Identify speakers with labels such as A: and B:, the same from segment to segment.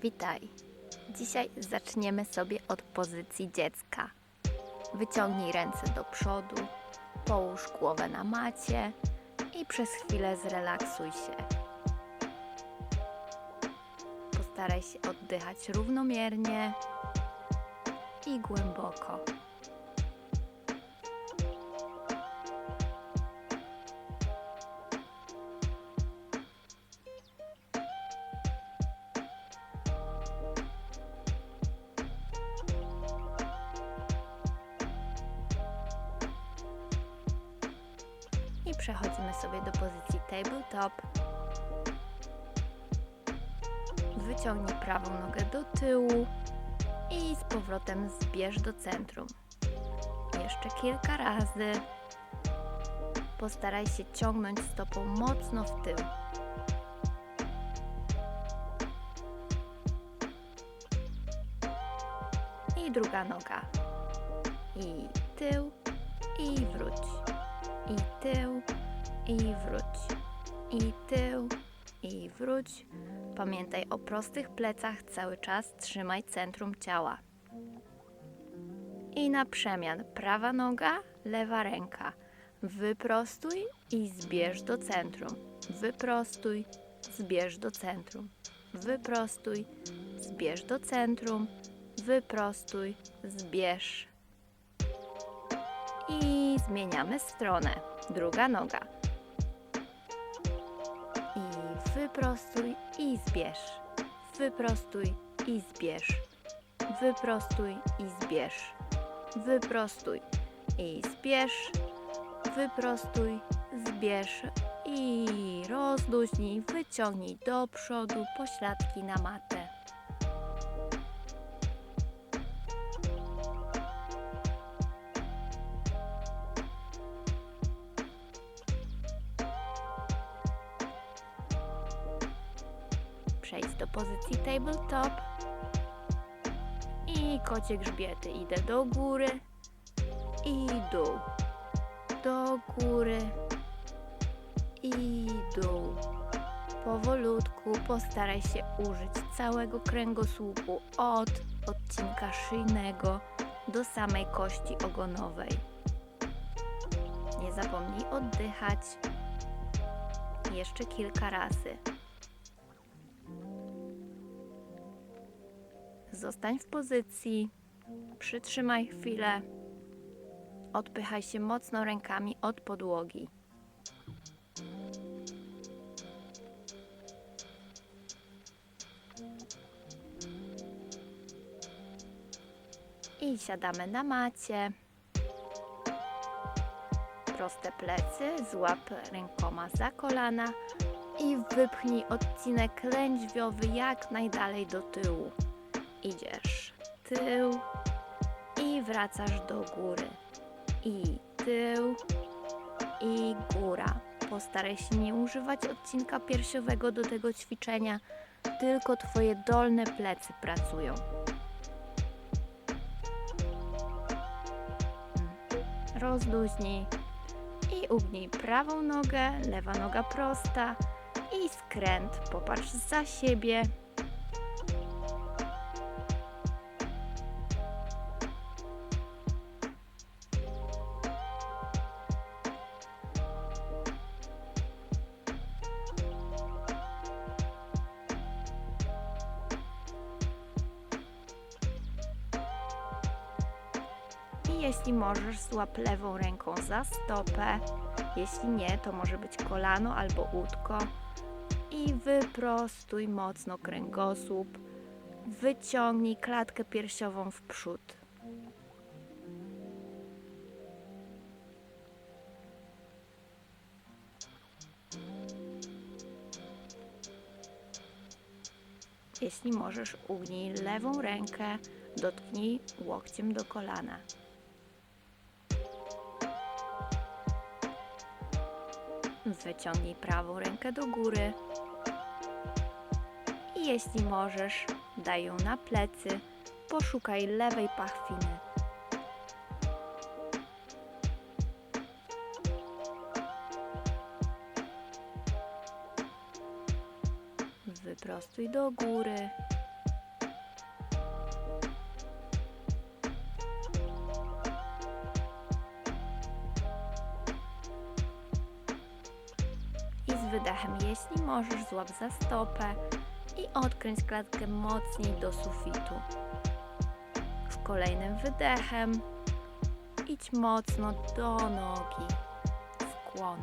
A: Witaj. Dzisiaj zaczniemy sobie od pozycji dziecka. Wyciągnij ręce do przodu, połóż głowę na macie i przez chwilę zrelaksuj się. Postaraj się oddychać równomiernie i głęboko. Przechodzimy sobie do pozycji tabletop. Wyciągnij prawą nogę do tyłu i z powrotem zbierz do centrum. Jeszcze kilka razy. Postaraj się ciągnąć stopą mocno w tył. I druga noga. I tył, i wróć i tył, i wróć, i tył, i wróć. Pamiętaj o prostych plecach, cały czas trzymaj centrum ciała. I na przemian prawa noga, lewa ręka. Wyprostuj i zbierz do centrum. Wyprostuj, zbierz do centrum. Wyprostuj, zbierz do centrum. Wyprostuj, zbierz i zmieniamy stronę. Druga noga. I wyprostuj i zbierz. Wyprostuj i zbierz. Wyprostuj i zbierz. Wyprostuj i zbierz. Wyprostuj, zbierz i rozluźnij. Wyciągnij do przodu pośladki na matę. Pozycji tabletop i kocie grzbiety. Idę do góry i dół, do góry i dół. Powolutku postaraj się użyć całego kręgosłupu od odcinka szyjnego do samej kości ogonowej. Nie zapomnij oddychać jeszcze kilka razy. Zostań w pozycji, przytrzymaj chwilę, odpychaj się mocno rękami od podłogi. I siadamy na macie. Proste plecy, złap rękoma za kolana i wypchnij odcinek lędźwiowy jak najdalej do tyłu idziesz tył i wracasz do góry. I tył i góra. Postaraj się nie używać odcinka piersiowego do tego ćwiczenia, tylko twoje dolne plecy pracują. Mm. Rozluźnij i ugnij prawą nogę, lewa noga prosta i skręt. Popatrz za siebie. Jeśli możesz, złap lewą ręką za stopę. Jeśli nie, to może być kolano albo łódko. I wyprostuj mocno kręgosłup. Wyciągnij klatkę piersiową w przód. Jeśli możesz, ugnij lewą rękę, dotknij łokciem do kolana. Wyciągnij prawą rękę do góry. I jeśli możesz, daj ją na plecy. Poszukaj lewej pachwiny. Wyprostuj do góry jeśli możesz, złap za stopę i odkręć klatkę mocniej do sufitu. Z kolejnym wydechem idź mocno do nogi. Skłon.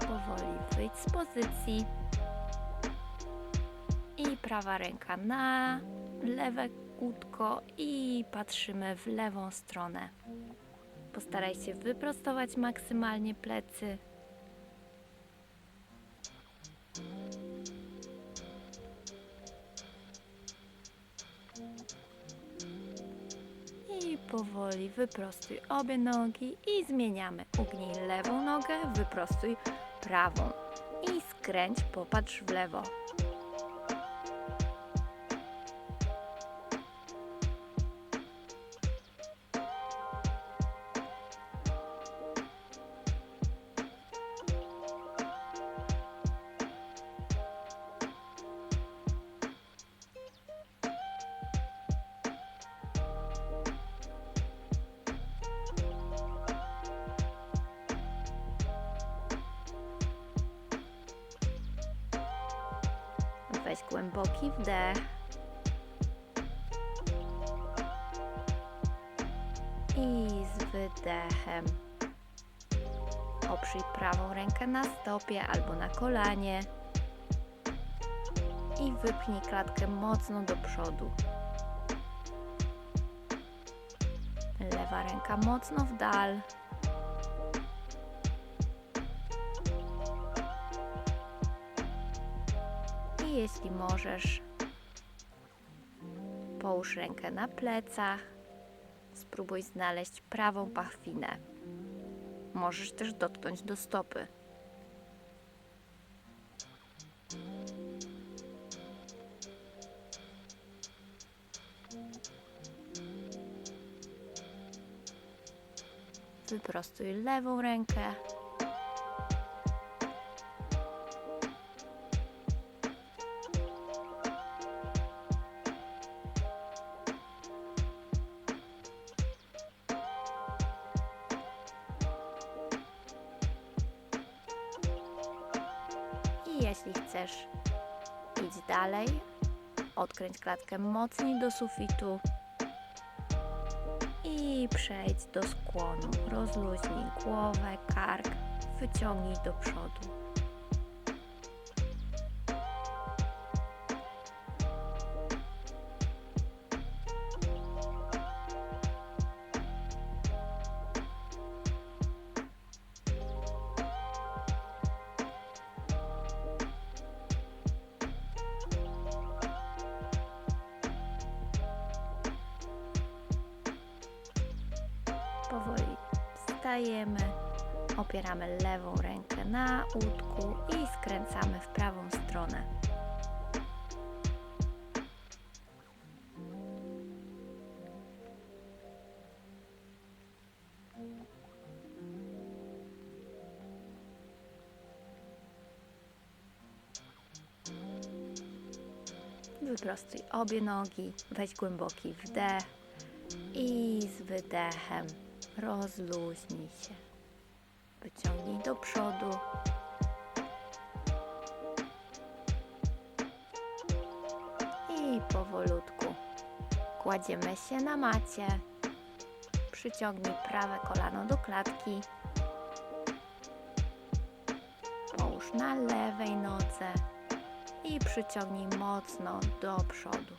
A: Powoli wyjdź z pozycji. Prawa ręka na lewe kółtko i patrzymy w lewą stronę. Postaraj się wyprostować maksymalnie plecy. I powoli wyprostuj obie nogi i zmieniamy. Ugnij lewą nogę, wyprostuj prawą i skręć, popatrz w lewo. Weź głęboki wdech. I z wydechem oprzyj prawą rękę na stopie albo na kolanie i wypnij klatkę mocno do przodu. Lewa ręka mocno w dal. I jeśli możesz, połóż rękę na plecach. Spróbuj znaleźć prawą pachwinę. Możesz też dotknąć do stopy. Wyprostuj lewą rękę. I jeśli chcesz, idź dalej. Odkręć klatkę mocniej do sufitu. I przejdź do skłonu. Rozluźnij głowę, kark, wyciągnij do przodu. Wstajemy, opieramy lewą rękę na łódku i skręcamy w prawą stronę. Wyprostuj obie nogi, weź głęboki wdech i z wydechem rozluźnij się. Wyciągnij do przodu. I powolutku kładziemy się na macie. Przyciągnij prawe kolano do klatki. Połóż na lewej nodze i przyciągnij mocno do przodu.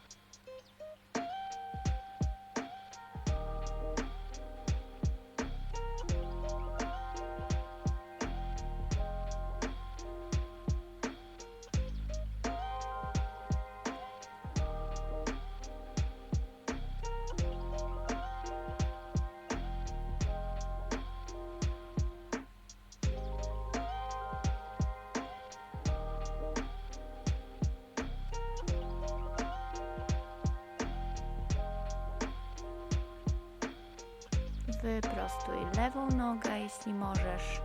A: Wyprostuj lewą nogę, jeśli możesz.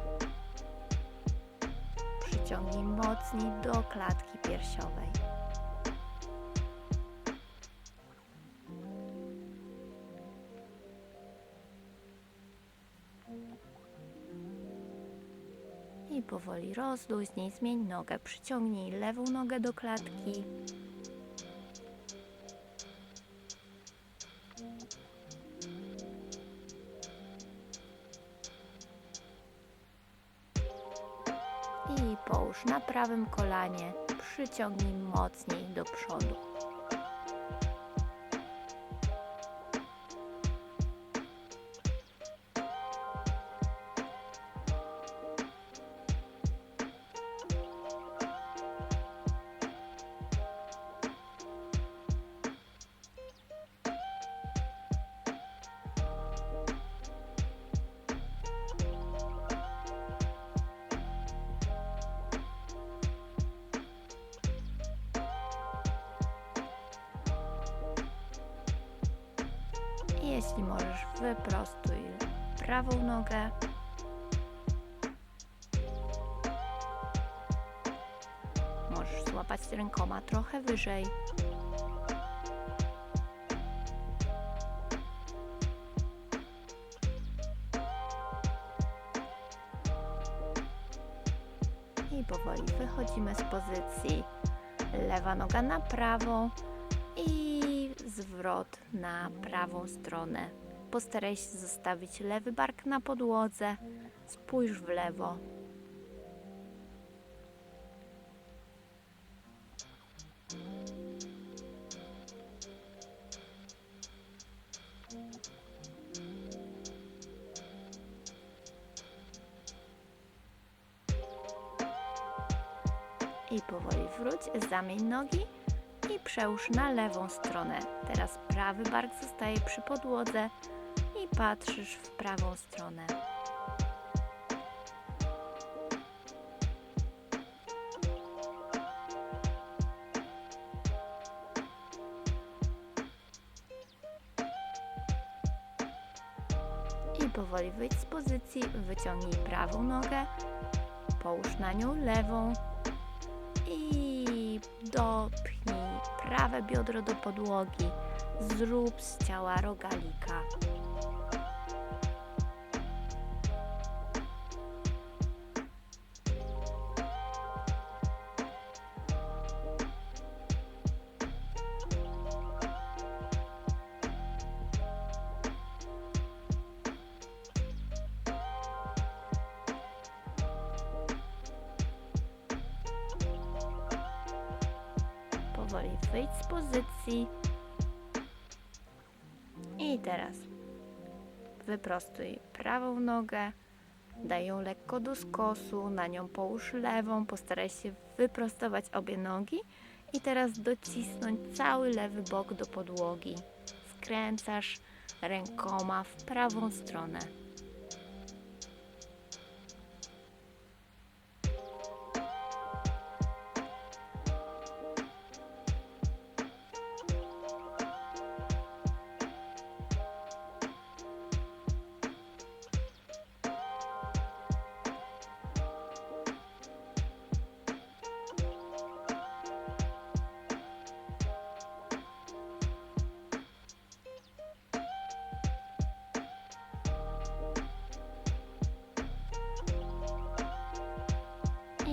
A: Przyciągnij mocniej do klatki piersiowej. I powoli rozluźnij, zmień nogę, przyciągnij lewą nogę do klatki. Prawym kolanie, przyciągnij mocniej do przodu. Jeśli możesz, wyprostuj prawą nogę. Możesz złapać rękoma trochę wyżej. I powoli wychodzimy z pozycji. Lewa noga na prawą i zwrot na prawą stronę. Postaraj się zostawić lewy bark na podłodze. Spójrz w lewo. I powoli wróć, zamień nogi przełóż na lewą stronę. Teraz prawy bark zostaje przy podłodze i patrzysz w prawą stronę. I powoli wyjdź z pozycji, wyciągnij prawą nogę, połóż na nią lewą i dopchnij prawe biodro do podłogi. Zrób z ciała rogalika. Teraz wyprostuj prawą nogę, daj ją lekko do skosu, na nią połóż lewą, postaraj się wyprostować obie nogi i teraz docisnąć cały lewy bok do podłogi. Skręcasz rękoma w prawą stronę.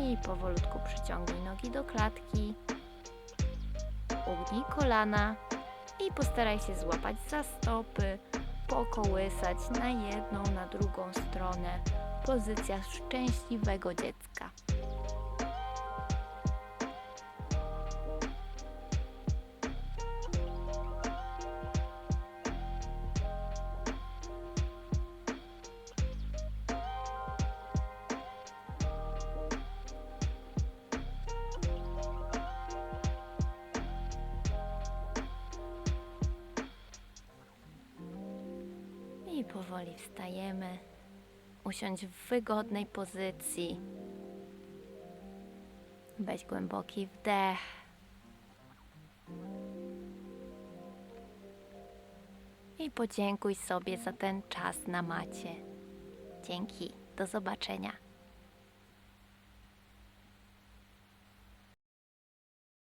A: I powolutku przyciągnij nogi do klatki. Ugnij kolana i postaraj się złapać za stopy, pokołysać na jedną, na drugą stronę. Pozycja szczęśliwego dziecka. Powoli wstajemy. Usiądź w wygodnej pozycji. Weź głęboki wdech. I podziękuj sobie za ten czas na macie. Dzięki. Do zobaczenia.